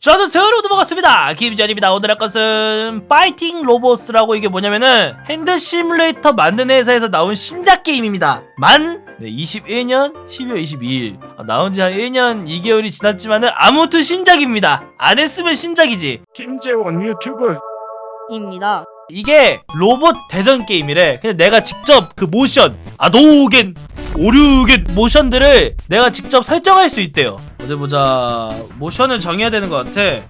저는 새우로 넘어갔습니다. 김전입니다. 오늘 할 것은 파이팅 로보스라고 이게 뭐냐면은 핸드 시뮬레이터 만드는 회사에서 나온 신작 게임입니다. 만 네, 21년 12월 22일 아, 나온 지 한 1년 2개월이 지났지만은 아무튼 신작입니다. 안 했으면 신작이지. 김재원 유튜브 입니다. 이게 로봇 대전 게임이래. 근데 내가 직접 그 모션, 아도겐, 오류겐 모션들을 내가 직접 설정할 수 있대요. 어디 보자. 모션을 정해야 되는 것 같아.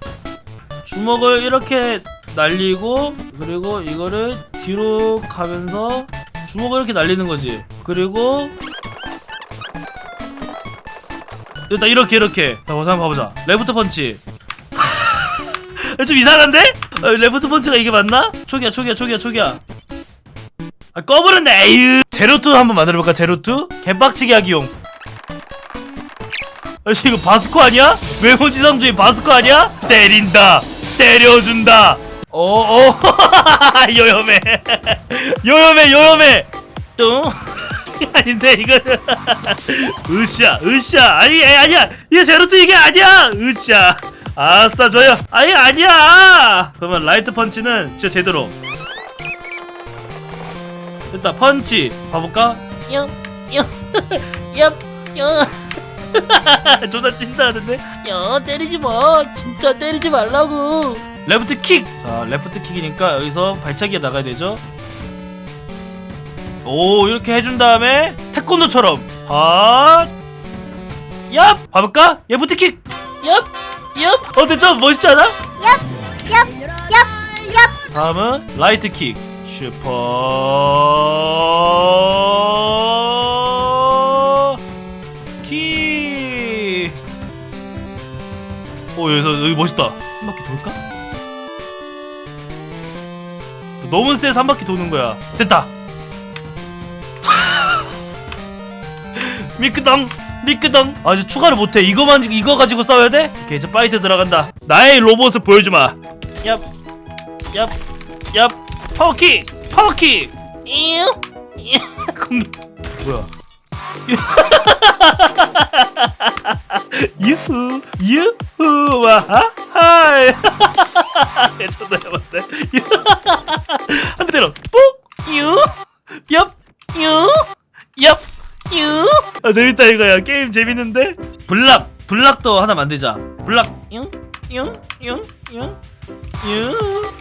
주먹을 이렇게 날리고 그리고 이거를 뒤로 가면서 주먹을 이렇게 날리는 거지. 그리고 일단 이렇게 이렇게. 자, 한번 봐보자. 레프트 펀치. 좀 이상한데? 어, 레프트 펀치가 이게 맞나? 초기야 초기야 초기야 초기야 아 꺼버렸네 에휴 제로투 한번 만들어볼까 제로투? 개빡치게 하기용 아씨 이거 바스코 아니야? 외모지상 주의 바스코 아니야? 때린다. 때려준다. 어어. 요염해. 요염해 요염해. 좀 아닌데 이거. 으쌰 으쌰. 아니 에, 아니야. 이게 제로투 이게 아니야. 으쌰. 아싸 좋아요. 아니 아니야. 그러면 라이트 펀치는 진짜 제대로. 일단 펀치. 봐볼까? 영, 존나 찐다 하는데 야 때리지 마. 진짜 때리지 말라고. 레프트 킥! 자, 레프트 킥이니까 여기서 발차기가 나가야 되죠? 오, 이렇게 해준 다음에 태권도처럼 핫! 얍! 봐볼까? 레프트 킥! 얍! 얍! 어때? 좀 멋있지 않아? 다음은 라이트 킥 슈퍼 오, 여기서 여기 멋있다. 한 바퀴 돌까? 너무 세서 한 바퀴 도는 거야. 됐다. 미끄덩 미끄덩 아주 추가를 못해 이거만 이거 가지고 싸워야 돼? 오케이 이제 파이트 들어간다 나의 로봇을 보여주마 얍얍얍 파워킥 파워킥 이유, 뭐야 유후 유후 와하이. 존나 해봤네 한 대 때려 뽁유얍유얍유. 아 재밌다 이거야. 게임 재밌는데? 블락 블락도 하나 만들자. 블락 융융융융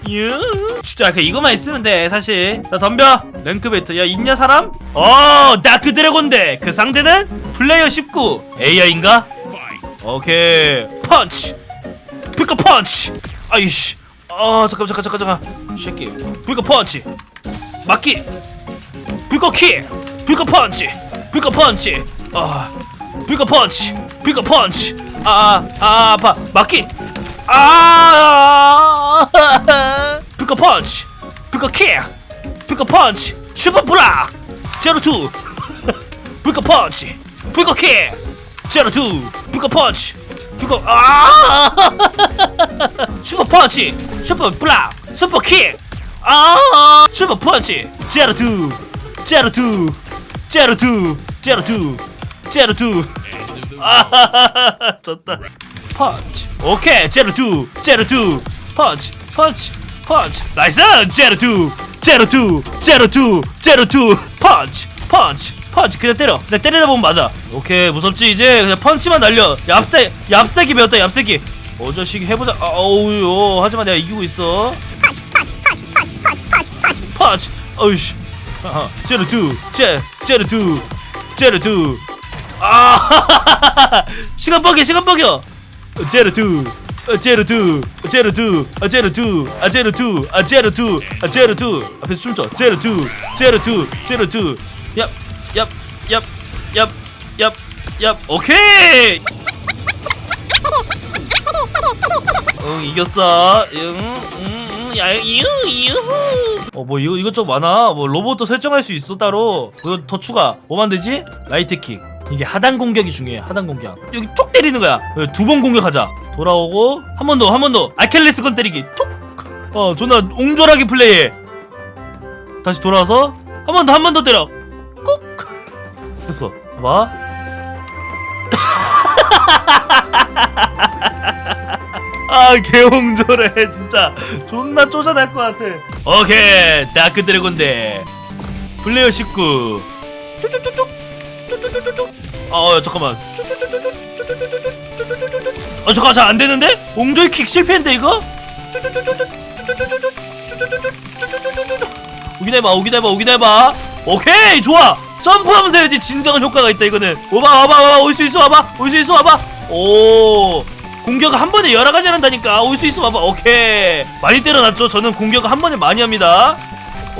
유유 진짜 그 이거만 있으면 돼 사실 자 덤벼 랭크 배트 야 있냐 사람? 어 다크 드래곤데 그 상대는 플레이어 19 AI인가? 오케이 펀치 피커 펀치 아이씨 아 잠깐 잠깐 잠깐 잠깐 쉐키 피커 펀치 맞기 피커 킥 피커 펀치 피커 펀치 아 피커 펀치 피커 펀치 아아 아, 아파 맞기 아! 피커 펀치 피커 킥 피커 펀치 슈퍼 블락 제로 투. 피커 펀치 피커 킥 제로 투. 피커 펀치 피커 아! 슈퍼 펀치 슈퍼 블락 슈퍼 킥 아! 슈퍼 펀치 제로 투 제로 투 제로 투 제로 투 제로 투. 아 졌다. 펀치 오케이 제로 투 제로 투. 펀치 펀치 펀치. 나이스 제로 투 제로 투 제로 투 제로 투. 펀치 펀치 펀치. 그냥 때려. 그냥 때리다 보면 맞아. 오케이 무섭지 이제. 그냥 펀치만 날려. 얍새 얍새기 배웠다 얍새기. 어저씨 해보자. 아, 어우요. 하지만 내가 이기고 있어. 펀치 어이씨. 아하, 제로 투 제, 제로 투 제로 투. 아 시간 뻑여 시간 뻑여 제로 투 어, 제로 투 어, 제로 투 어, 제로 투 앞에서 춤춰. 제로 투 제로 투 제로 투 얍얍얍얍얍얍 오케이 응 이겼어. 응응야유유 어뭐 이거 이것저것 많아. 뭐 로봇도 설정할 수 있어 따로. 그거 더 추가. 뭐 만들지? 라이트 킥 이게 하단 공격이 중요해 하단 공격. 여기 톡 때리는 거야. 두 번 공격하자. 돌아오고 한 번 더 한 번 더. 아킬레스 건 때리기. 톡어 존나 옹졸하게 플레이해. 다시 돌아와서 한 번 더 한 번 더 때려. 꾹! 됐어. 봐봐 아 개홍조래 진짜. 존나 쫓아낼 것 같아. 오케이. 다크 드래곤데. 플레이어 19 쭈쭈쭈쭈 어 잠깐만 어 잠깐 잘 안 되는데? 옹조이 킥 실패인데 이거? 오긴 해봐 오긴 해봐 오긴 해봐 오케이 좋아 점프하면서 해야지 진정한 효과가 있다 이거는 오바 와봐 와봐 올 수 있어 와봐 올 수 있어 와봐 오 공격 한 번에 여러 가지 한다니까 올 수 있어 와봐 오케이 많이 때려놨죠 저는 공격 한 번에 많이 합니다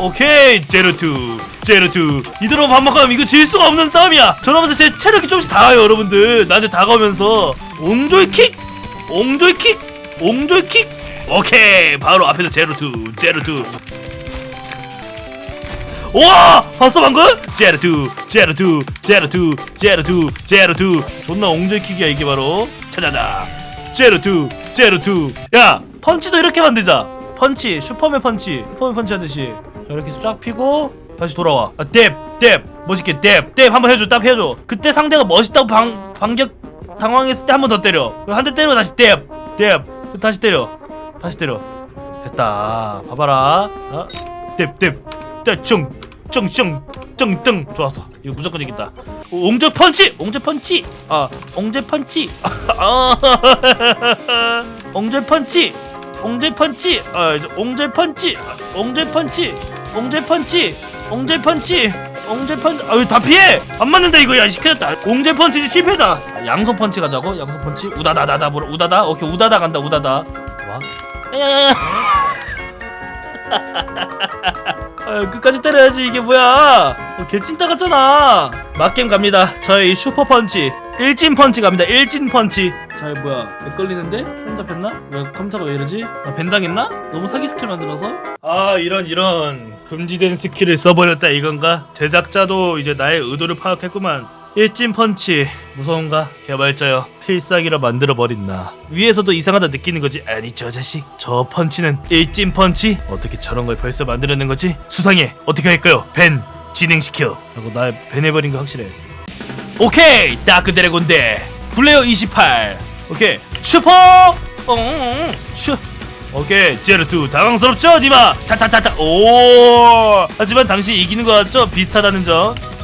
오케이 제로투. 제로투. 이대로 반복하면 이거 질 수가 없는 싸움이야. 저러면서 제 체력이 조금씩 닿아요 여러분들. 나한테 다가오면서. 옹조이 킥! 옹조이 킥! 옹조이 킥! 오케이 바로 앞에서 제로투 제로투. 와! 봤어 방금? 제로투 제로투 제로투 제로투 제로투. 존나 옹조이 킥이야 이게 바로. 찾아다. 제로투 제로투. 야 펀치도 이렇게 만들자. 펀치 슈퍼맨 펀치. 슈퍼맨 펀치 하듯이 자, 이렇게 쫙 피고 다시 돌아와. 아, 뎁뎁. 멋있게 뎁뎁 한번 해줘 딱 해줘. 그때 상대가 멋있다고 방, 반격 당황했을 때 한 번 더 때려. 한 대 때리고 다시 뎁뎁. 다시 때려 다시 때려. 됐다. 봐봐라. 어? 뎁뎁. 쩡 쩡 쩡 쩡땅 좋았어. 이거 무조건 이긴다. 옹제 펀치 옹제 펀치. 아 옹제 펀치. 아. 옹제 펀치 옹제 펀치. 아 이제 옹제 펀치 옹제 펀치 옹제 펀치 옹제 펀치 옹제 펀치. 아유 다 피해! 안 맞는다 이거 야. 시켜졌다. 옹제 펀치 실패다. 아, 양손 펀치 가자고? 양손 펀치? 우다다다다 뭐라 우다다? 오케이 우다다 간다 우다다. 와. 야야야야 아, 끝까지 때려야지 이게 뭐야 어, 개찐따 같잖아 맞겜 갑니다 저의 이 슈퍼펀치 일진 펀치 갑니다 일진 펀치 자 뭐야 왜 걸리는데? 혼자 뺐나? 왜 컴퓨터가 왜 이러지? 나 벤당했나? 너무 사기 스킬 만들어서? 아 이런 이런 금지된 스킬을 써버렸다 이건가? 제작자도 이제 나의 의도를 파악했구만 일진 펀치 무서운가? 개발자여 필살기로 만들어버린 나 위에서도 이상하다 느끼는 거지. 아니 저 자식 저 펀치는 일진 펀치? 어떻게 저런 걸 벌써 만들어낸 거지? 수상해. 어떻게 할까요? 벤 진행시켜. 하고 날 벤해버린 거 확실해. 오케이! 다크 드래곤데 플레이어 28 오케이. 슈퍼! 어, 슈. 오케이. 제로2 당황스럽죠? 니마! 타타타타. 오! 하지만 당신 이기는 거 같죠? 비슷하다는 점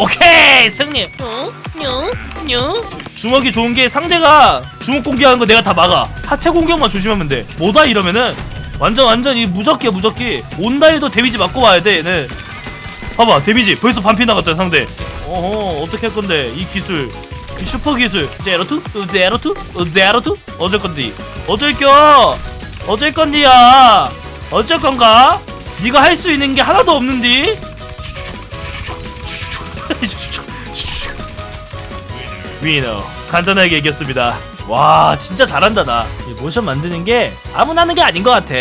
오케이 승리. 어? 뇨? 뇨? 주먹이 좋은 게 상대가 주먹 공격하는 거 내가 다 막아. 하체 공격만 조심하면 돼. 뭐다 이러면은 완전 완전 이 무적기야 무적기. 온다 해도 데미지 맞고 와야 돼 얘는. 봐봐 데미지. 벌써 반피 나갔잖아 상대. 어허 어떻게 할 건데 이 기술. 이 슈퍼 기술. 제로투? 제로투? 제로투? 어쩔 건디? 어쩔 겨? 어쩔 건디야? 어쩔 건가? 네가 할 수 있는 게 하나도 없는디 위너 간단하게 이겼습니다. 와 진짜 잘한다 나이 모션 만드는 게 아무나 하는 게 아닌 것 같아